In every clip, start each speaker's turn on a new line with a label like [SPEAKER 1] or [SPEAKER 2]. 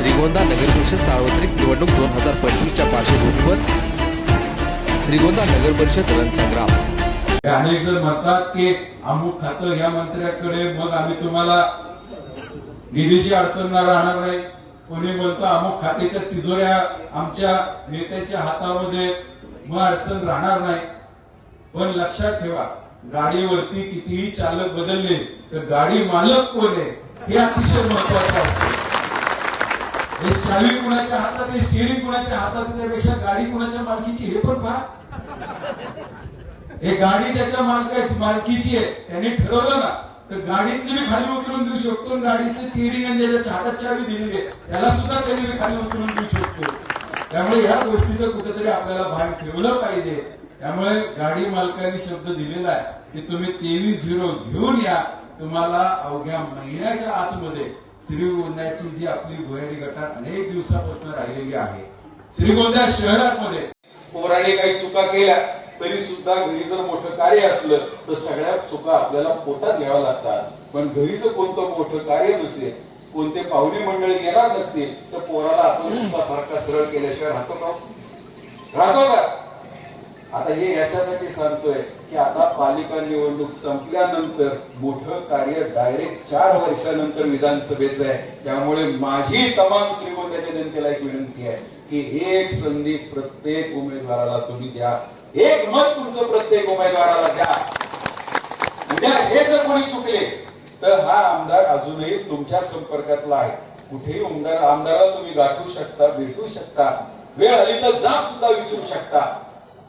[SPEAKER 1] श्रीगोंदा नगरपरिषद सार्वत्रिक निवडणूक दोन हजार पंचवीसच्या पार्श्वभूमीवर श्रीगोंदा नगरपरिषद रणसंग्राम
[SPEAKER 2] अनेक जण म्हणतात की अमुक खातं या मंत्र्याकडे मग आम्ही तुम्हाला निधीची अडचण राहणार नाही. कोणी म्हणतो अमुक खात्याच्या तिजोऱ्या आमच्या नेत्याच्या हातामध्ये मग अडचण राहणार नाही. पण लक्षात ठेवा गाडीवरती कितीही चालक बदलले तर गाडी मालक कोण आहे? हे अतिशय महत्वाचं असतं. हे चावी कुणाच्या हातात आहे स्टिअरिंग कुणाच्या हातात आहे त्यापेक्षा गाडी कुणाच्या मालकीची हे पण पहा. हे गाडी त्याच्या मालकाची मालकीची आहे. त्याने ठरवलं ना तर गाडीतली मी खाली उतरून देऊ शकतो गाडीचे तिरिंग आणि ज्याच्या हातात चावी दिलेली आहे. त्याला सुद्धा त्याने मी खाली उतरून देऊ शकतो. त्यामुळे या गोष्टीचं कुठेतरी आपल्याला भाग ठेवलं पाहिजे. त्यामुळे गाडी मालकाने शब्द दिलेला आहे की तुम्ही तेवीस झिरो घेऊन या. तुम्हाला अवघ्या महिन्याच्या आतमध्ये श्रीगोंद्याची जी आपली भुयारी गटात अनेक दिवसापासून राहिलेली आहे. श्रीगोंदा शहरामध्ये पोराने काही चुका केल्या तरी सुद्धा घरी जर मोठं कार्य असलं तर सगळ्या चुका आपल्याला पोटात घ्याव्या लागतात. पण घरी जर कोणतं मोठं कार्य नसेल कोणते पाहुणे मंडळी येणार नसतील तर पोराला आपण सुद्धा सारखा सरळ केल्याशिवाय राहतो का हो? राहतो का? आता हे याच्यासाठी सांगतोय की आता पालिका निवडणूक संपल्यानंतर मोठं कार्य डायरेक्ट चार वर्षानंतर विधानसभेचं आहे. त्यामुळे माझी तमाम श्रीगोंद्याच्या जनतेला एक विनंती आहे की एक संधी प्रत्येक उमेदवाराला तुम्ही द्या. एक मत तुमचं प्रत्येक उमेदवाराला द्या. उद्या हे जर कोणी चुकले तर हा आमदार अजूनही तुमच्या संपर्कातला आहे. कुठेही आमदार आमदाराला तुम्ही गाठू शकता भेटू शकता. वेळ आली तर जाब सुद्धा विचारू शकता.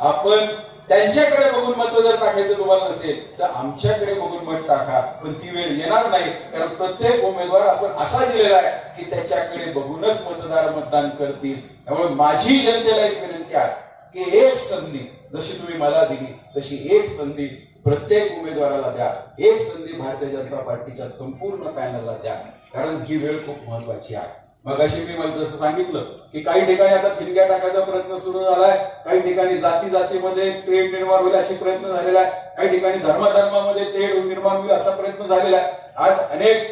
[SPEAKER 2] आपण त्यांच्याकडे बघून मत जर टाकायचं तुम्हाला नसेल तर आमच्याकडे बघून मत टाका. पण ती वेळ येणार नाही. कारण प्रत्येक उमेदवार आपण असा दिलेला आहे की त्याच्याकडे बघूनच मतदार मतदान करतील. त्यामुळे माझी जनतेला एक विनंती आहे की एक संधी जशी तुम्ही मला दिली तशी एक संधी प्रत्येक उमेदवाराला द्या. एक संधी भारतीय जनता पार्टीच्या संपूर्ण पॅनलला द्या. कारण ही वेळ खूप महत्वाची आहे. मग अशी मी मला जसं सांगितलं की काही ठिकाणी आता फिरक्या टाकायचा प्रयत्न सुरू झालाय काही ठिकाणी जाती जातीमध्ये तेढ निर्माण होईल अशी प्रयत्न झालेला आहे काही ठिकाणी धर्मधर्मामध्ये तेढ निर्माण होईल असा प्रयत्न झालेला आहे. आज अनेक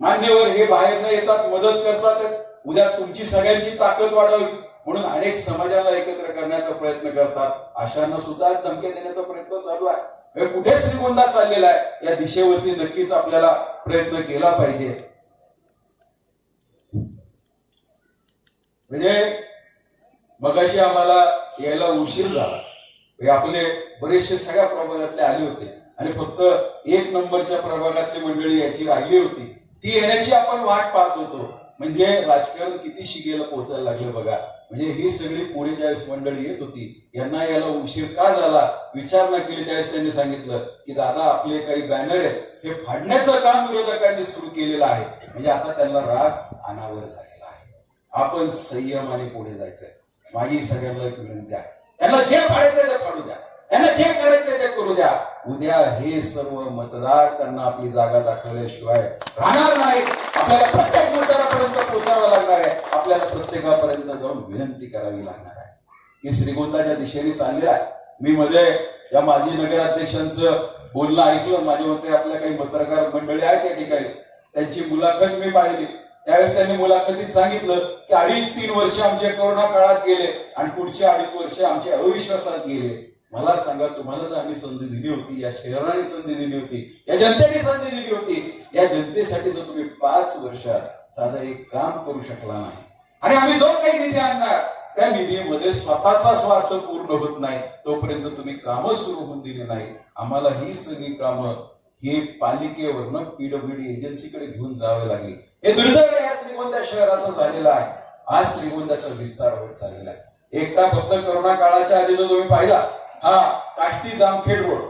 [SPEAKER 2] मान्यवर हे बाहेर न येतात मदत करतात उद्या तुमची सगळ्यांची ताकद वाढावी म्हणून अनेक समाजाला एकत्र करण्याचा प्रयत्न करतात. अशांना सुद्धा आज धमक्या देण्याचा प्रयत्न चालू आहे. कुठे श्रीगोंदा चाललेला आहे? या दिशेवरती नक्कीच आपल्याला प्रयत्न केला पाहिजे. म्हणजे मगाशी आम्हाला यायला उशीर झाला. हे आपले बरेचसे सगळ्या प्रभागातले आले होते. आणि फक्त एक नंबरच्या प्रभागातली मंडळी याची राहिली होती. ती येण्याची आपण वाट पाहत होतो. म्हणजे राजकारण किती शिगेला पोहोचायला लागलं बघा. म्हणजे ही सगळी पुढे ज्यावेळेस मंडळी येत होती यांना याला उशीर का झाला? विचार न केली त्यावेळेस त्यांनी सांगितलं की दादा आपले काही बॅनर आहेत हे फाडण्याचं काम विरोधकांनी सुरू केलेलं आहे. म्हणजे आता त्यांना राग अनावर झाला. आहे आपण संयमाने पुढे जायचंय. माझी सगळ्यांना एक विनंती आहे. त्यांना जे पाडायचंय ते पाडू द्या. त्यांना जे करायचंय ते करू द्या. उद्या हे सर्व मतदार त्यांना आपली जागा दाखवल्याशिवाय राहणार नाही आपल्याला प्रत्येक मतदारापर्यंत पोहोचावं लागणार आहे. आपल्याला प्रत्येकापर्यंत जाऊन विनंती करावी लागणार आहे. की श्रीगोंदाच्या दिशेने चालले आहे. मी मध्ये या माजी नगराध्यक्षांचं बोलणं ऐकलं. माझे मते आपल्या काही पत्रकार मंडळी आहेत त्या ठिकाणी. त्यांची मुलाखत मी पाहिली. त्यावेळेस त्यांनी मुलाखतीत सांगितलं की अडीच तीन वर्ष आमचे कोरोना काळात गेले आणि पुढचे अडीच वर्ष आमच्या अविश्वासात गेले. मला सांगा तुम्हाला जर आम्ही संधी दिली होती या शहराने संधी दिली होती या जनतेने संधी दिली होती. या जनतेसाठी जर तुम्ही पाच वर्षात साधं एक काम करू शकला नाही आणि आम्ही जो काही निधी आणणार त्या निधीमध्ये स्वतःचा स्वार्थ पूर्ण होत नाही. तोपर्यंत तुम्ही कामं सुरू होऊन दिली नाही आम्हाला ही सगळी कामं हे पालिकेवरनं पीडब्ल्यूडी एजन्सीकडे घेऊन जावे लागले. हे दुर्दैव या श्रीगोंदा शहराचं झालेलं आहे. आज श्रीगोंदाचा विस्तार होत चाललेला आहे. एकटा फक्त करोना काळाच्या आधी जो तुम्ही पाहिला हा काष्टी जामखेड रोड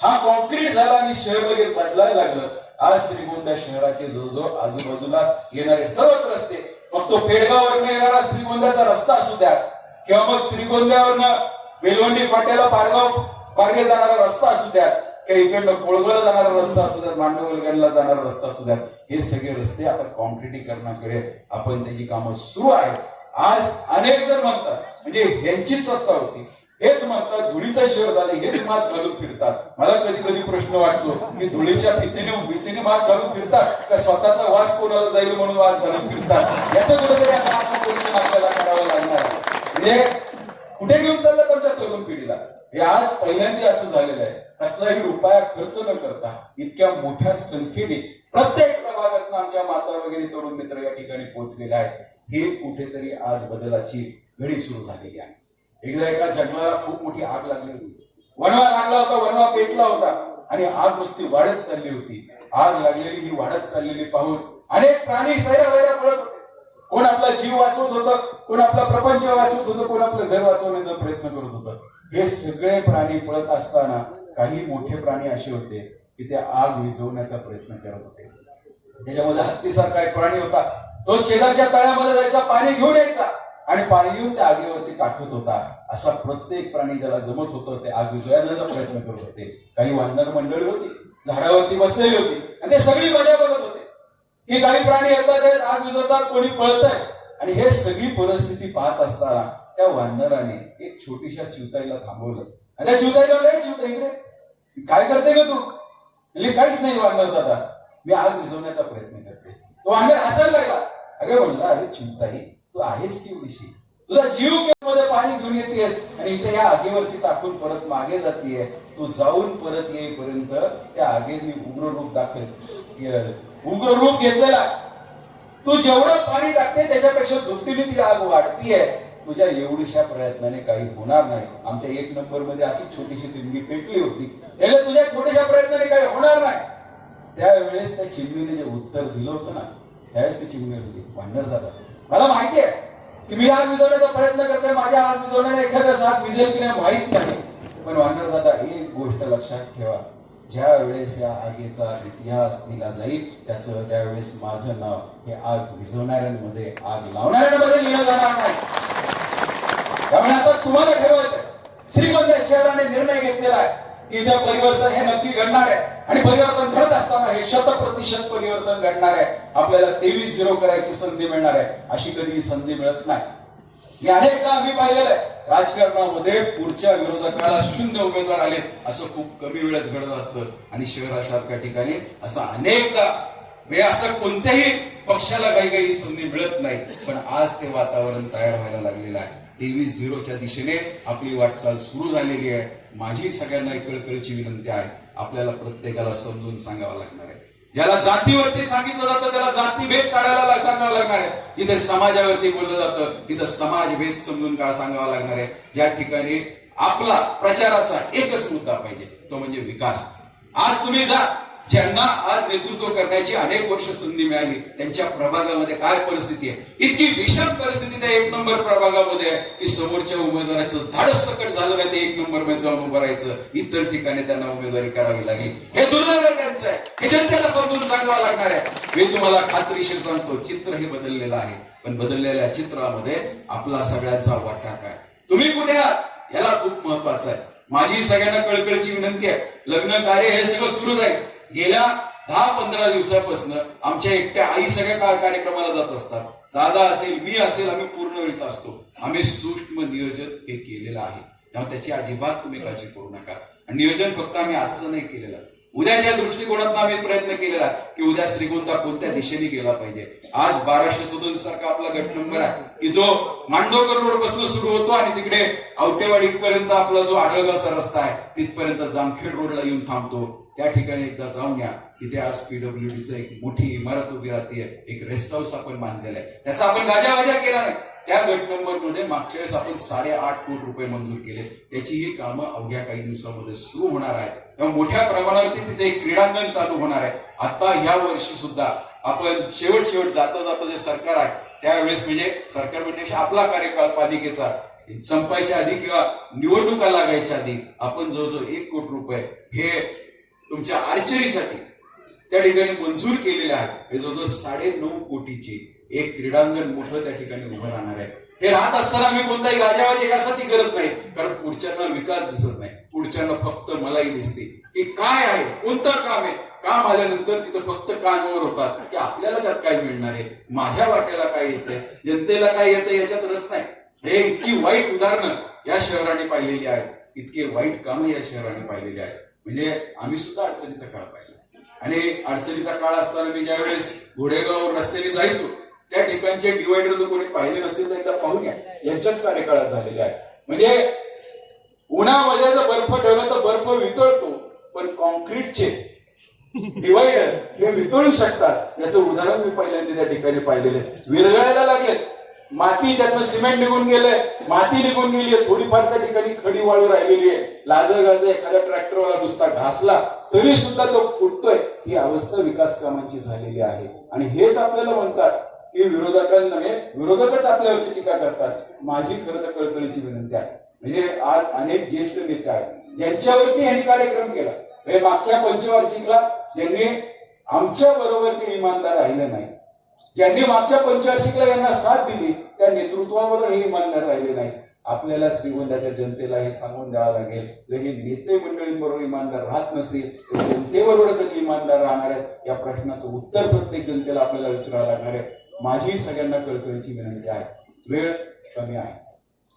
[SPEAKER 2] हा कॉन्क्रीट झाला आणि शहर लगेच बदलायला लागलं. आज श्रीगोंदा शहराचे जवळजवळ आजूबाजूला येणारे सर्वच रस्ते मग तो पेडगाववरनं येणारा श्रीगोंद्याचा रस्ता असू द्या किंवा मग श्रीगोंद्यावरनं बेलवंडी फाट्याला पारगाव मार्गे जाणारा रस्ता असू द्या किंवा इकडनं कोळगला जाणारा रस्ता असू द्या मांडवलगणला जाणारा रस्ता असू द्या हे सगळे रस्ते आता कॉन्क्रिटीकरणाकडे आपण त्याची कामं सुरू आहेत. आज अनेक जण म्हणतात म्हणजे यांचीच सत्ता होती. हेच म्हणतात धुळीचा शहर झाले हेच मास्क घालून फिरतात. मला कधी कधी प्रश्न वाटतो की धुळीच्या भीतीने भीतीने मास्क घालून फिरतात? का स्वतःचा वास कोणाला जाईल म्हणून वास घालून फिरतात? याचं कुठेतरी आपल्याला करावं लागणार आहे. म्हणजे कुठे घेऊन चाललं तुमच्या तरुण पिढीला? हे आज पहिल्यांदा असं झालेलं आहे. कसलाही रुपया खर्च न करता इतक्या मोठ्या संख्येने प्रत्येक प्रभागातून आमच्या माता वगैरे तरुण मित्र या ठिकाणी पोहोचलेले आहेत. हे कुठेतरी आज बदलाची घडी सुरू झालेली आहे. एकदा एका जंगलाला खूप मोठी आग लागली होती. वणवा लागला होता वणवा पेटला होता आणि आग नुसती वाढत चालली होती. आग लागलेली ही वाढत चाललेली पाहून अनेक प्राणी सैरा वैरा पळत होते. कोण आपला जीव वाचवत होतं कोण आपला प्रपंच वाचवत होतं कोण आपलं घर वाचवण्याचा प्रयत्न करत होतं. हे सगळे प्राणी पळत असताना काही मोठे प्राणी असे होते की ते आग विझवण्याचा प्रयत्न करत होते. त्याच्यामध्ये हत्तीसारखा एक प्राणी होता. तो शेजारच्या तळ्यामध्ये जायचा पाणी घेऊन यायचा आणि पाणी घेऊन त्या आगीवरती टाकत होता. असा प्रत्येक प्राणी ज्याला जमत होतं ते आग विझवण्याचा प्रयत्न करत होते. काही वानर मंडळी होती झाडावरती बसलेली होती आणि ते सगळी मजा बघत होते. की काही प्राणी येतात आग विझवतात कोणी पळतंय. आणि हे सगळी परिस्थिती पाहत असताना त्या वानराने एक छोटीशा चिवताईला थांबवलं. अरे त्या चिवताईला म्हणलं, इकडे. काय करते ग तू? म्हणजे काहीच नाही वानर दादा मी आग विझवण्याचा प्रयत्न करते. तो आम्ही असायला लागला अगं म्हणला अरे चिंताई तू आहेस की उडीशी? तुझा जीवमध्ये पाणी घेऊन येतेस आणि इथे या आगीवरती टाकून परत मागे जातीये. तू जाऊन परत येईपर्यंत त्या आगीने उग्र रूप दाखल उग्र रूप घेतलेला. तू जेवढं पाणी टाकते त्याच्यापेक्षा दुपटीने ती आग वाढतीये. तुझ्या एवढीशा प्रयत्नाने काही होणार नाही. आमच्या एक नंबरमध्ये अशी छोटीशी तिंबी पेटली होती. त्याला तुझ्या छोट्याशा प्रयत्नाने काही होणार नाही. त्यावेळेस त्या चिमणीने जे उत्तर दिलं होतं ना त्यावेळेस ती चिमणी होती भांडर दादा मला माहिती आहे. की मी आग विजवण्याचा प्रयत्न करते माझ्या आग विजवण्याने एखाद्या आग विजेल की नाही माहीत नाही. पण वानर दादा एक गोष्ट लक्षात ठेवा. ज्या वेळेस या आगीचा इतिहास दिला जाईल त्याचं त्यावेळेस माझं नाव हे आग विझवणाऱ्यांमध्ये आग लावणाऱ्यांमध्ये लिहिलं जाणार नाही. तुम्हाला ठरवायचं श्रीगोंदा शहराने निर्णय घेतलेला आहे की इथं परिवर्तन हे नक्की घडणार आहे. आणि परिवर्तन घडत असताना हे शत प्रतिशत परिवर्तन घडणार आहे. आपल्याला तेवीस झिरो करायची संधी मिळणार आहे. अशी कधी संधी मिळत नाही. अनेकदा आम्ही पाहिलेलं आहे. राजकारणामध्ये पुढच्या विरोधकाला शून्य उमेदवार आले असं खूप कमी वेळेत घडत असतं. आणि शहरासारख्या ठिकाणी असं अनेकदा म्हणजे असं कोणत्याही पक्षाला काही काही संधी मिळत नाही. पण आज ते वातावरण तयार व्हायला लागलेलं आहे. तेवीस झिरोच्या दिशेने आपली वाटचाल सुरू झालेली आहे. माझी सगळ्यांना एक कळकळीची विनंती आहे. आपल्याला प्रत्येकाला समजून सांगावं लागणार आहे. ज्याला जातीवरती सांगितलं जातं त्याला जातीभेद काढायला सांगावं लागणार आहे. तिथे समाजावरती बोललं जातं तिथं समाजभेद समजून का सांगावा लागणार आहे? ज्या ठिकाणी आपला प्रचाराचा एकच मुद्दा पाहिजे तो म्हणजे विकास. आज तुम्ही जा ज्यांना आज नेतृत्व करण्याची अनेक वर्ष संधी मिळाली त्यांच्या प्रभागामध्ये काय परिस्थिती आहे? इतकी विषम परिस्थिती त्या एक नंबर प्रभागामध्ये आहे की समोरच्या उमेदवाराचं धाडस सकट झालं नाही ते एक नंबरमध्ये जाऊन उभं राहायचं. इतर ठिकाणी त्यांना उमेदवारी करावी लागेल. हे दुर्दैव त्यांचं आहे. हे जनतेला समजून सांगावं लागणार आहे. मी तुम्हाला खात्रीशीर सांगतो चित्र हे बदललेलं आहे. पण बदललेल्या चित्रामध्ये आपला सगळ्यांचा वाटा काय? तुम्ही कुठे आहात? याला खूप महत्वाचं आहे. माझी सगळ्यांना कळकळीची विनंती आहे. लग्न कार्य हे सगळं सुरू राहील गेल्या दहा पंधरा दिवसापासून आमच्या एकट्या आई सगळ्या का- कार्यक्रमाला जात असतात. दादा असेल मी असेल आम्ही पूर्ण वेळ असतो. आम्ही सूक्ष्म नियोजन हे केलेलं आहे. त्यामुळे त्याची अजिबात तुम्ही काळजी करू नका. आणि नियोजन फक्त आम्ही आजचं नाही केलेलं. उद्याच्या दृष्टिकोनातून आम्ही प्रयत्न केलेला की उद्या श्रीगोंदा कोणत्या दिशेने गेला पाहिजे. आज बाराशे सदोतीस सारखा आपला गट नंबर आहे की जो मांडोकर रोडपासून सुरू होतो आणि तिकडे आवटेवाडी पर्यंत आपला जो आढळगावचा रस्ता आहे तिथपर्यंत जामखेड रोडला येऊन थांबतो. त्या ठिकाणी एकदा जाऊन या. तिथे आज पीडब्ल्यूडीचं एक मोठी इमारत उभी राहते. एक रेस्ट हाऊस आपण बांधलेला आहे. त्याचा आपण गाजावाजा केला नाही. त्या गट नंबरमध्ये मागच्या वेळेस आपण साडेआठ कोटी रुपये मंजूर केले. त्याची ही कामं अवघ्या काही दिवसामध्ये सुरू होणार आहे त्यामुळे मोठ्या प्रमाणावरती तिथे एक क्रीडांगण चालू होणार आहे. आता या वर्षी सुद्धा आपण शेवट शेवट जाता जाता जे सरकार आहे त्यावेळेस म्हणजे सरकार म्हणजे आपला कार्यकाळ पालिकेचा. संपायच्या आधी किंवा निवडणुका लागायच्या आधी आपण जवळजवळ एक कोटी रुपये हे तुमच्या आर्चरीसाठी त्या ठिकाणी मंजूर केलेले आहे. हे जवळजवळ साडे नऊ कोटीची एक क्रीडांगण मोठं त्या ठिकाणी उभं राहणार आहे. हे राहत असताना आम्ही कोणताही गाजावाजी यासाठी करत नाही कारण पुढच्यांना विकास दिसत नाही. पुढच्यांना फक्त मलाही दिसते की काय आहे कोणतं काम आहे? काम आल्यानंतर तिथं फक्त कानवर होतात. की आपल्याला त्यात काय मिळणार आहे? माझ्या वाट्याला काय येतंय? जनतेला काय येतं याच्यात रस नाही. हे इतकी वाईट उदाहरणं या शहराने पाहिलेली आहेत. इतके वाईट कामं या शहराने पाहिलेली आहेत. म्हणजे आम्ही सुद्धा अडचणीचा काळ पाहिला. आणि अडचणीचा काळ असताना मी ज्यावेळेस घोडेगाव रस्त्याने जायचो त्या ठिकाणचे डिवायडर जर कोणी पाहिले नसतील तर एकदा पाहून घ्या. यांच्याच कार्यकाळात झालेले आहे. म्हणजे उन्हामध्ये जर बर्फ ठेवला तर बर्फ वितळतो पण कॉन्क्रीटचे डिवायडर हे वितळू शकतात. याचं उदाहरण मी पहिल्यांदा त्या ठिकाणी पाहिलेले विरघळायला लागलेत. माती त्यातनं सिमेंट निघून गेलंय. माती निघून गेली आहे. थोडीफार त्या ठिकाणी खडी वाळू राहिलेली आहे. लाजर गाजर एखाद्या ट्रॅक्टरवाला नुसता घासला तरी सुद्धा तो फुटतोय. ही अवस्था विकास कामांची झालेली आहे. आणि हेच आपल्याला म्हणतात की विरोधकांना हे विरोधकच आपल्यावरती टीका करतात. माझी खरं तर कळकळीची विनंती आहे. म्हणजे आज अनेक ज्येष्ठ नेते आहेत ज्यांच्यावरती यांनी कार्यक्रम केला. हे मागच्या पंचवार्षिकला ज्यांनी आमच्या बरोबर ते इमानदार राहिले नाही ज्यांनी मागच्या पंचवार्षिकला यांना साथ दिली त्या नेतृत्वावर हे इमानदार राहिले नाही. आपल्याला श्रीगोंद्याच्या जनतेला हे सांगून द्यावं लागेल जर हे नेते मंडळींबरोबर इमानदार राहत नसेल तर जनतेबरोबर कधी इमानदार राहणार आहेत? या प्रश्नाचं उत्तर प्रत्येक जनतेला आपल्याला विचारावं लागणार आहे. माझी सगळ्यांना कळकळीची विनंती आहे. वेळ कमी आहे.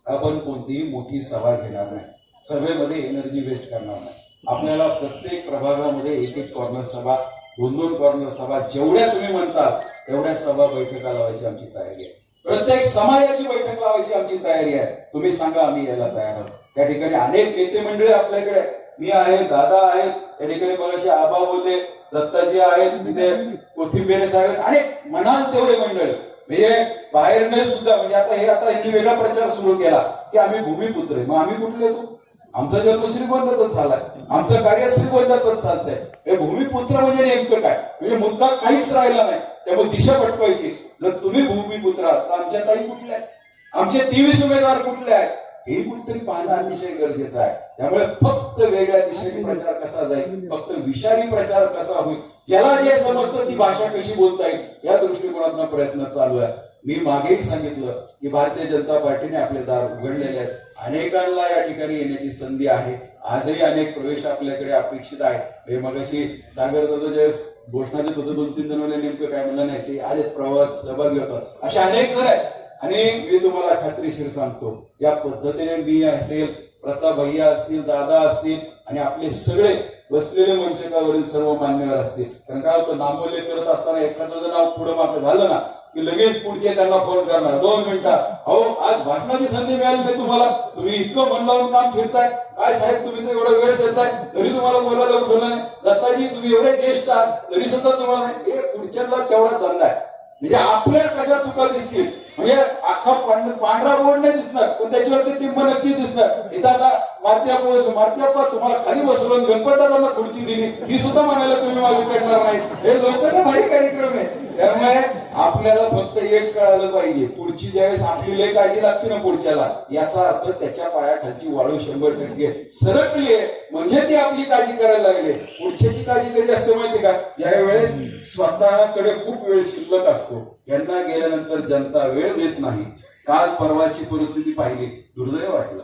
[SPEAKER 2] आपण कोणतीही मोठी सभा घेणार नाही. सभेमध्ये एनर्जी वेस्ट करणार नाही. आपल्याला प्रत्येक प्रभागामध्ये एक एक कॉर्नर सभा दोन दोन कॉर्नर सभा जेवढ्या तुम्ही म्हणता तेवढ्या सभा बैठका लावायची आमची तयारी आहे. प्रत्येक समाजाची बैठक लावायची आमची तयारी आहे. तुम्ही सांगा आम्ही यायला तयार आहोत. त्या ठिकाणी अनेक नेते मंडळी आपल्याकडे. मी आहे दादा आहेत त्या ठिकाणी मगाशी आबा बोलले दत्ताजी आहेत तिथे कोथिंबेरे साहेब अनेक म्हणाल तेवढे मंडळ. म्हणजे बाहेरने सुद्धा म्हणजे आता हे आता यांनी वेगळा प्रचार सुरू केला की आम्ही भूमिपुत्र आहे. मग आम्ही कुठले येतो आमचा जन्म श्रीगोंदातच झालाय. आमचं कार्य श्रीगोंदातच चालतंय. हे भूमिपुत्र म्हणजे नेमकं काय? म्हणजे मुद्दा काहीच राहिला नाही. त्यामुळे दिशा पटवायची. जर तुम्ही भूमिपुत्र आहात तर आमच्या ताई कुठल्या आहेत? आमचे तेवीस उमेदवार कुठले आहेत? हे कुठेतरी पाहणं अतिशय गरजेचं आहे. त्यामुळे फक्त वेगळ्या दिशेने प्रचार कसा जाईल फक्त विषारी प्रचार कसा होईल ज्याला जे समजतं ती भाषा कशी बोलता येईल या दृष्टिकोनातून प्रयत्न चालू आहे. मी मागेही सांगितलं की भारतीय जनता पार्टीने आपले दार उघडलेले आहेत. अनेकांना या ठिकाणी येण्याची संधी आहे. आजही अनेक प्रवेश आपल्याकडे अपेक्षित आहे हे मगाशी सागर दादा ज्यावेळेस घोषणा देत होतं दोन तीन जण नेमकं काय म्हणलं नाही ते आले प्रवाहात सहभागी होतात. असे अनेक जण आहेत. आणि मी तुम्हाला खात्रीशीर सांगतो या पद्धतीने मी असेल प्रताप भैया असतील दादा असतील आणि आपले सगळे बसलेले मंचकावरील सर्व मान्यवर असतील. कारण काय होतं नामोल्लेख करत असताना एखादं नाव पुढं मात्र झालं ना की लगेच पुढचे त्यांना फोन करणार. दोन मिनिटात अहो आज भाषणाची संधी मिळाली नाही तुम्हाला. तुम्ही इतकं मन लावून काम फिरताय. काय साहेब तुम्ही तर एवढा वेळ देताय. तरी तुम्हाला बोलायला उठवलं नाही. दत्ताजी तुम्ही एवढे ज्येष्ठ आहात. तरी सुद्धा तुम्हाला हे पुढच्याला तेवढा धंदा आहे. म्हणजे आपल्या कशा चुका दिसतील? म्हणजे अख्खा पांढरा पांढरा बोर्ड नाही दिसणार. पण त्याच्यावरती टिंब नक्की दिसणार. इथं आता मारत्यापूर मारत्याप्पा तुम्हाला खाली बसवलं गणपतांना खुर्ची दिली. ही सुद्धा म्हणायला तुम्ही मला करणार नाही. हे लोक भारी कार्यक्रम आहे. त्यामुळे आपल्याला फक्त एक कळालं पाहिजे. पुढची ज्यावेळेस आपली लय काळजी लागते ना पुढच्याला याचा अर्थ त्याच्या पायाखालची वाळू शंभर टक्के सरकली आहे. म्हणजे ती आपली काळजी करायला लागली पुढच्याची काळजी कधी असते माहिती का? ज्यावेळेस स्वतःकडे खूप वेळ शिल्लक असतो. यांना गेल्यानंतर जनता वेळ देत नाही. काल परवाची परिस्थिती पाहिली. दुर्दैव वाटलं.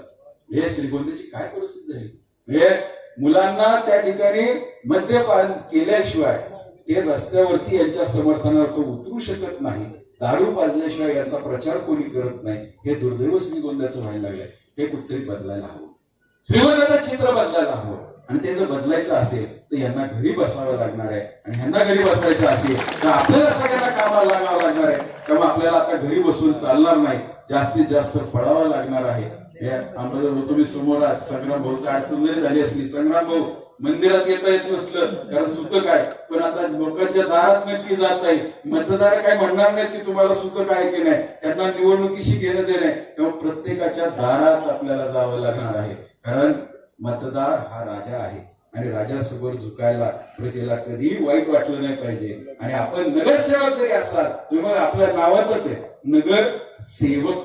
[SPEAKER 2] हे श्रीगोंद्याची काय परिस्थिती झाली? हे मुलांना त्या ठिकाणी मद्यपान केल्याशिवाय ते रस्त्यावरती यांच्या समर्थनार्थ उतरू शकत नाही दारू पाजल्याशिवाय याचा प्रचार कोणी करत नाही हे दुर्दैव श्रीगोंद्याचं व्हायला लागलंय. हे कुठतरी बदलायला हवं. श्रीगोंद्याचं चित्र बदलायला हवं. आणि ते जर बदलायचं असेल तर यांना घरी बसावं लागणार आहे. आणि ह्यांना घरी बसायचं असेल तर आपल्याला सगळ्यांना कामाला लागावं लागणार आहे. त्यामुळे आपल्याला आता घरी बसून चालणार नाही. जास्तीत जास्त पडावं लागणार आहे. हे आम्हाला तुम्ही समोर आहात. संग्राम भाऊचा अडचण जरी झाली असली संग्राम भाऊ मंदिरात येता येत नसलं कारण सुतक आहे पण आता लोकांच्या दारात नक्की जात आहे मतदार काय म्हणणार नाही की तुम्हाला सुतक आहे की नाही? त्यांना निवडणुकीशी घेणं देणं आहे. तेव्हा प्रत्येकाच्या दारात आपल्याला जावं लागणार आहे. कारण मतदार हा राजा आहे. आणि राजासमोर झुकायला प्रजेला कधीही वाईट वाटलं नाही पाहिजे. आणि आपण नगरसेवक जरी असाल तुम्ही मग आपल्या नावातच आहे. नगर सेवक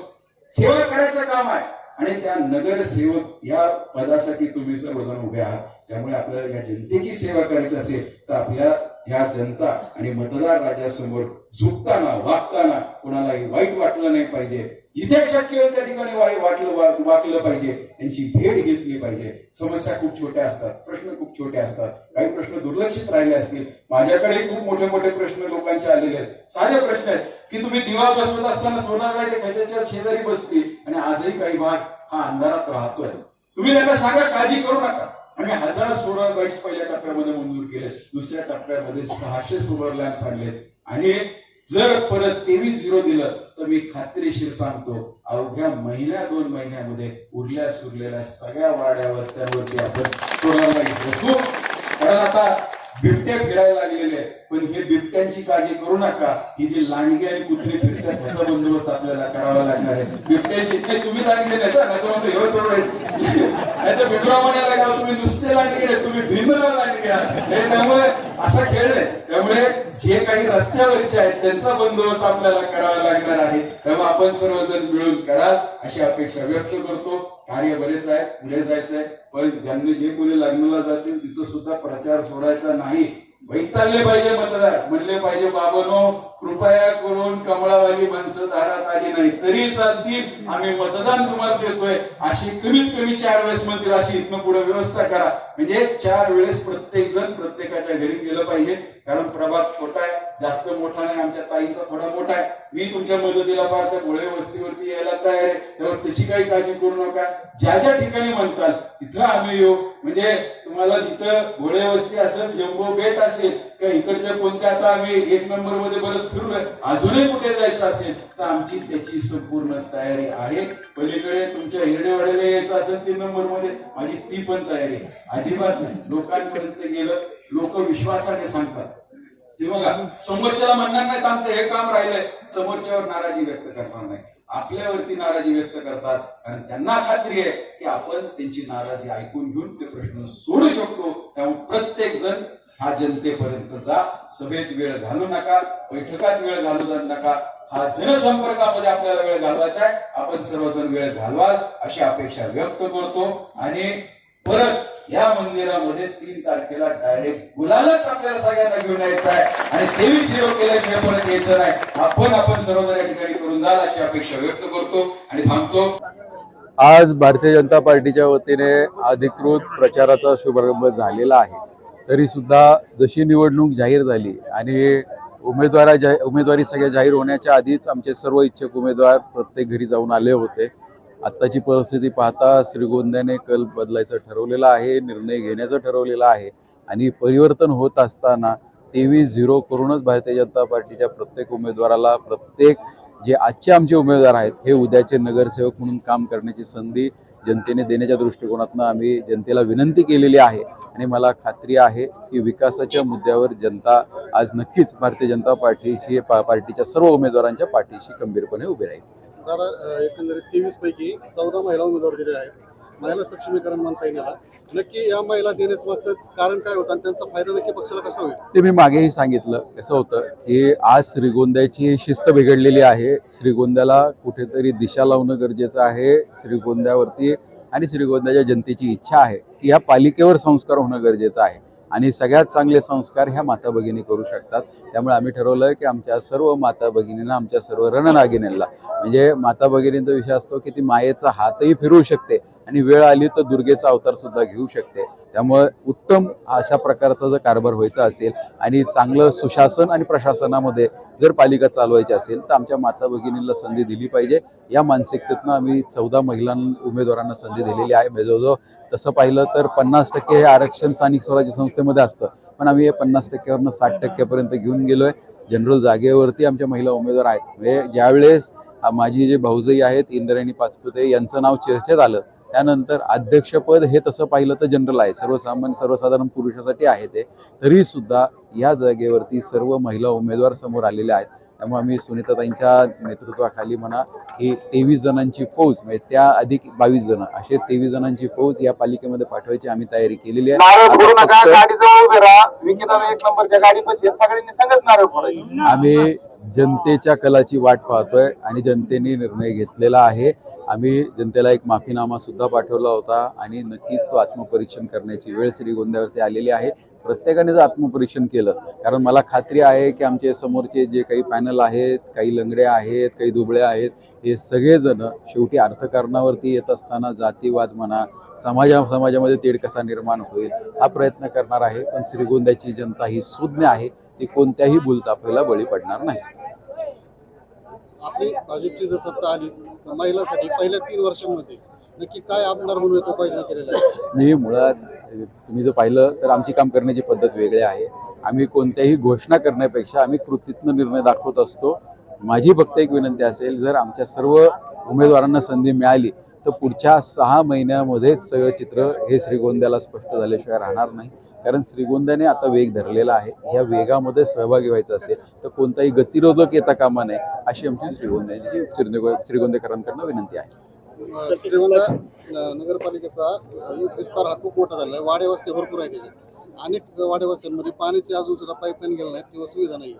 [SPEAKER 2] सेवा करायचं काम आहे. आणि त्या नगरसेवक या पदासाठी तुम्ही सर्वजण उभे आहात. त्यामुळे आपल्याला या जनतेची सेवा करायची असेल तर आपल्या ह्या जनता आणि मतदार राजासमोर झुकताना वागताना कोणालाही वाईट वाटलं नाही पाहिजे. जिथे शक्य होईल त्या ठिकाणी वाईट वाटलं वाटलं पाहिजे. त्यांची भेट घेतली पाहिजे. समस्या खूप छोट्या असतात प्रश्न खूप छोटे असतात. काही प्रश्न दुर्लक्षित राहिले असतील. माझ्याकडे खूप मोठे मोठे प्रश्न लोकांचे आलेले आहेत. साधे प्रश्न आहेत की तुम्ही दिवा बसवत असताना सोनार खात्याच्या शेजारी बसली आणि आजही काही भाग हा अंधारात राहतोय. तुम्ही त्यांना सांगा काळजी करू नका. आम्ही हजार सोलर लाईट्स पहिल्या टप्प्यामध्ये मंजूर केले. दुसऱ्या टप्प्यामध्ये सहाशे सोलर लॅम्प्स आणले आणि जर परत तेवीस झिरो दिलं तर मी खात्रीशीर सांगतो अवघ्या महिन्या दोन महिन्यामध्ये उरल्या सुरलेल्या सगळ्या वाड्या वस्त्यांवरती आपण सोलर लाईट्स बसू? कारण आता बिबट्या फिरायला लागलेले आहेत. पण हे बिबट्यांची काळजी करू नका. ही जी लांडगी आणि कुत्री फिरतात बंदोबस्त आपल्याला करावा लागणार आहे? बिबट्यांची तुम्ही लांडगे नाही तर म्हणतो, म्हणायला का? तुम्ही नुसते लांडगे तुम्ही भीमला लांडगे त्यामुळे असा खेळ नाही त्यामुळे जे काही रस्त्यावरचे आहेत त्यांचा बंदोबस्त आपल्याला करावा लागणार आहे. तेव्हा आपण सर्वजण मिळून कराल अशी अपेक्षा व्यक्त करतो. कार्य बरेच आहे पुढे जायचंय. पण ज्यांनी जे कोणी लग्नाला जातील तिथं सुद्धा प्रचार सोडायचा नाही. वैतागले पाहिजे मतदार. म्हणले पाहिजे बाबानो कृपया करून कमळावाली माणसं दारात आली नाही तरी चालतील आम्ही मतदान तुम्हाला देतोय. अशी कमीत कमी चार वेळेस म्हणतील अशी इथनं पुढे व्यवस्था करा. म्हणजे चार वेळेस प्रत्येक जण प्रत्येकाच्या घरी गेलं पाहिजे. कारण प्रभात छोटा आहे जास्त मोठा नाही आमच्या ताईचा थोडा मोठा आहे. मी तुमच्या मदतीला पाहतो त्या गोळे वस्तीवरती यायला तयार आहे. तेव्हा तशी काही काळजी करू नका. ज्या ज्या ठिकाणी म्हणताल तिथं आम्ही येऊ. म्हणजे तुम्हाला तिथं घोडे वस्ती असेल जम्बो बेट असेल किंवा इकडच्या कोणत्या आता आम्ही एक नंबरमध्ये बरंच फिरलोय अजूनही कुठे जायचं असेल तर आमची त्याची संपूर्ण तयारी आहे. पलीकडे तुमच्या हिरडेवाड्याला यायचं असेल तीन नंबरमध्ये माझी ती पण तयारी आहे. अजिबात नाही. लोकांपर्यंत गेलं लोक विश्वासाने सांगतात. ते बघा समोरच्याला म्हणणार नाही आमचं हे काम राहिलंय. समोरच्यावर नाराजी व्यक्त करणार नाही. आपल्यावरती नाराजी व्यक्त करतात. कारण त्यांना खात्री आहे की आपण त्यांची नाराजी ऐकून घेऊन ते प्रश्न सोडू शकतो. त्यामुळे प्रत्येक जण हा जनतेपर्यंत जा सभेत वेळ घालू नका बैठकात वेळ घालू नका. हा जनसंपर्कामध्ये आपल्याला वेळ घालवायचा आहे. आपण सर्वजण वेळ घालवाल अशी अपेक्षा व्यक्त करतो. आणि परत या मंदिरामध्ये तीन तारखेला डायरेक्ट गुलालच आपल्याला सगळ्यांना घेऊन यायचं आहे. आणि तेवीस झिरो केल्याशिवाय परत यायचं नाही. आपण आपण सर्वजण या ठिकाणी करून जाल अशी अपेक्षा व्यक्त करतो आणि थांबतो.
[SPEAKER 3] आज भारतीय जनता पार्टीच्या वतीने अधिकृत प्रचाराचा शुभारंभ झालेला आहे. तरी सुद्धा जशी निवडणूक जाहीर झाली आणि उमेदवारा जा उमेदवारी सगळ्या जाहीर होण्याच्या आधीच आमचे सर्व इच्छुक उमेदवार प्रत्येक घरी जाऊन आले होते. आत्ताची परिस्थिती पाहता श्रीगोंद्याने कल बदलायचं ठरवलेलं आहे निर्णय घेण्याचं ठरवलेलं आहे आणि परिवर्तन होत असताना तेवीस झिरो करूनच भारतीय जनता पार्टीच्या प्रत्येक उमेदवाराला प्रत्येक जे आजचे आमचे उमेदवार आहेत हे उद्याचे नगरसेवक म्हणून काम करण्याची संधी जनतेने देण्याच्या दृष्टिकोनातून आम्ही जनतेला विनंती केलेली आहे. आणि मला खात्री आहे की विकासाच्या मुद्द्यावर जनता आज नक्कीच भारतीय जनता पार्टीशी पा पार्टीच्या सर्व उमेदवारांच्या पाठीशी खंबीरपणे उभी राहील.
[SPEAKER 4] जरा एकंदरीत तेवीस पैकी चौदा महिला उमेदवार दिले आहेत. महिला सक्षमीकरण म्हणता येईल याला. नक्की या महिला देण्याचं मागचं कारण काय होतं आणि त्यांचा फायदा नक्की पक्षाला कसा होईल?
[SPEAKER 3] ते मी मागेही सांगितलं. कसं होतं की आज श्रीगोंद्याची शिस्त बिघडलेली आहे. श्रीगोंद्याला कुठेतरी दिशा लावणं गरजेचं आहे. श्रीगोंद्यावरती आणि श्रीगोंद्याच्या जनतेची इच्छा आहे की या पालिकेवर संस्कार होणं गरजेचं आहे. आणि सगळ्यात चांगले संस्कार ह्या माता भगिनी करू शकतात. त्यामुळे आम्ही ठरवलं की आमच्या सर्व माता भगिनींना आमच्या सर्व रणनागिनींना म्हणजे माता भगिनींचा विषय असतो की ती मायेचा हातही फिरवू शकते आणि वेळ आली तर दुर्गेचा अवतार सुद्धा घेऊ शकते. त्यामुळे उत्तम अशा प्रकारचा जर कारभार व्हायचा असेल आणि चांगलं सुशासन आणि प्रशासनामध्ये जर पालिका चालवायची असेल तर आमच्या माता भगिनींना संधी दिली पाहिजे. या मानसिकतेतनं आम्ही चौदा महिलां उमेदवारांना संधी दिलेली आहे. म्हणजे जवळजवळ तसं पाहिलं तर पन्नास टक्के हे आरक्षण स्थानिक स्वराज्य संस्था अवस्थेमध्ये असतं. पण आम्ही हे पन्नास टक्क्यावरनं साठ टक्क्यापर्यंत घेऊन गेलोय. जनरल जागेवरती आमच्या महिला उमेदवार आहेत. म्हणजे ज्यावेळेस माझी जे भाऊजई आहेत इंद्रायणी पाचपुते यांचं नाव चर्चेत आलं त्यानंतर अध्यक्षपद हे तसं पाहिलं तर जनरल आहे. सर्वसामान्य सर्वसाधारण पुरुषासाठी आहे ते. तरी सुद्धा या जागेवरती सर्व महिला उमेदवार समोर आलेल्या आहेत. त्यामुळे आम्ही सुनीताताईंच्या नेतृत्वाखाली म्हणा ही तेवीस जणांची फौज म्हणजे त्या अधिक बावीस जण असे तेवीस जणांची फौज या पालिकेमध्ये पाठवायची आम्ही तयारी केलेली आहे. आम्ही जनतेच्या कलाची वाट पाहतोय आणि जनतेने निर्णय घेतलेला आहे. आम्ही जनतेला एक माफीनामा सुद्धा पाठवला होता आणि नक्कीच तो आत्मपरीक्षण करण्याची वेळ श्रीगोंद्यावरती आलेली आहे.
[SPEAKER 2] प्रत्येकाने जर आत्मपरीक्षण केलं कारण मला खात्री आहे की आमचे समोरचे जे काही पॅनल आहेत काही लंगडे आहेत काही दुबळे आहेत हे सगळेजण शेवटी अर्थकारणावरती येत असताना जातीवाद म्हणा समाजा समाजामध्ये तेढ कसा निर्माण होईल हा प्रयत्न करणार आहे. पण श्रीगोंद्याची जनता ही सुज्ञ आहे ती कोणत्याही भूलतापेला बळी पडणार नाही.
[SPEAKER 4] आपली भाजपची जर सत्ता आलीच महिलासाठी पहिल्या तीन वर्षांमध्ये नक्की काय आमदार म्हणून उपाययोजना केलेल्या आहेत
[SPEAKER 2] नाही मुळात तुम्ही जर पाहिलं तर आमची काम करण्याची पद्धत वेगळी आहे. आम्ही कोणत्याही घोषणा करण्यापेक्षा आम्ही कृतीतनं निर्णय दाखवत असतो. माझी फक्त एक विनंती असेल जर आमच्या सर्व उमेदवारांना संधी मिळाली तर पुढच्या सहा महिन्यामध्येच सगळं चित्र हे श्रीगोंद्याला स्पष्ट झाल्याशिवाय राहणार नाही. कारण श्रीगोंद्याने आता वेग धरलेला आहे. ह्या वेगामध्ये सहभागी व्हायचं असेल तर कोणताही गतिरोधक येता कामा नये अशी आमची श्रीगोंद्याची श्रीगो श्रीगोंदेकरांकडनं विनंती आहे.
[SPEAKER 4] श्रीगोंदा नगरपालिकेचा विस्तार हा खूप मोठा झाला आहे. वाडे भरपूर आहे त्याची अनेक वाडेवस्त्यांमध्ये पाण्याची अजून सुद्धा पाईपलाईन गेलं नाही किंवा सुविधा नाही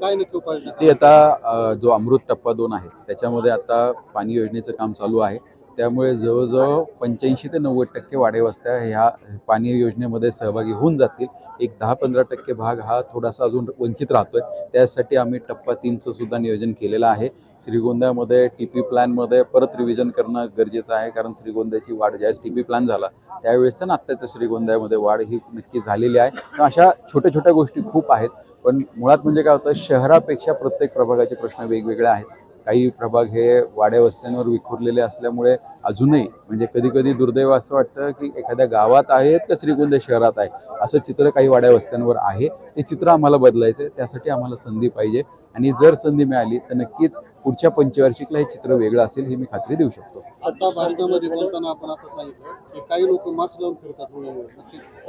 [SPEAKER 4] काय नक्की
[SPEAKER 2] उपाय आता जो अमृत टप्पा दोन आहे त्याच्यामध्ये आता पाणी योजनेचं काम चालू आहे. त्यामुळे जवळजवळ पंच्याऐंशी ते नव्वद टक्के वाडेवस्त्या ह्या पाणी योजनेमध्ये सहभागी होऊन जातील. एक दहा पंधरा टक्के भाग हा थोडासा अजून वंचित राहतोय. त्यासाठी आम्ही टप्पा तीनचं सुद्धा नियोजन केलेलं आहे. श्रीगोंद्यामध्ये टी पी प्लॅनमध्ये परत रिव्हिजन करणं गरजेचं आहे कारण श्रीगोंद्याची वाढ ज्यावेळेस टी पी प्लॅन झाला त्यावेळेस ना आत्ताच्या श्रीगोंद्यामध्ये वाढ ही नक्की झालेली आहे. अशा छोट्या छोट्या गोष्टी खूप आहेत. पण मुळात म्हणजे काय होतं शहरापेक्षा प्रत्येक प्रभागाचे प्रश्न वेगवेगळे आहेत. काही प्रभाग हे वाड्या वस्त्यांवर विखुरलेले असल्यामुळे अजूनही म्हणजे कधी कधी दुर्दैव असं वाटतं की एखाद्या गावात आहेत का श्रीगोंदा शहरात आहे? असं चित्र काही वाड्या वस्त्यांवर आहे. ते चित्र आम्हाला बदलायचं त्यासाठी आम्हाला संधी पाहिजे. आणि जर संधी मिळाली तर नक्कीच पुढच्या पंचवार्षिकला हे चित्र वेगळं असेल ही मी खात्री देऊ शकतो.
[SPEAKER 4] सत्ता बोलताना आपण आता सांगितलं की काही लोक मास्क लावून फिरतात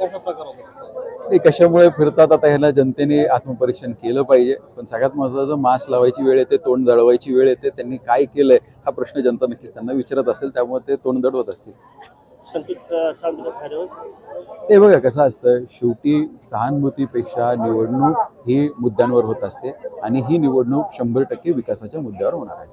[SPEAKER 4] कसा प्रकार
[SPEAKER 2] ते कशामुळे फिरतात? आता ह्याला जनतेने आत्मपरीक्षण केलं पाहिजे. पण सगळ्यात महत्त्वाचं मास्क लावायची वेळ येते तोंड जळवायची वेळ येते. त्यांनी काय केलंय हा प्रश्न जनता नक्कीच त्यांना विचारत असेल. त्यामुळे ते तोंड जळवत असतील. ते बघा कसं असतं शेवटी सहानुभूतीपेक्षा निवडणूक ही मुद्द्यांवर होत असते आणि ही निवडणूक शंभर टक्के विकासाच्या मुद्द्यावर होणार आहे.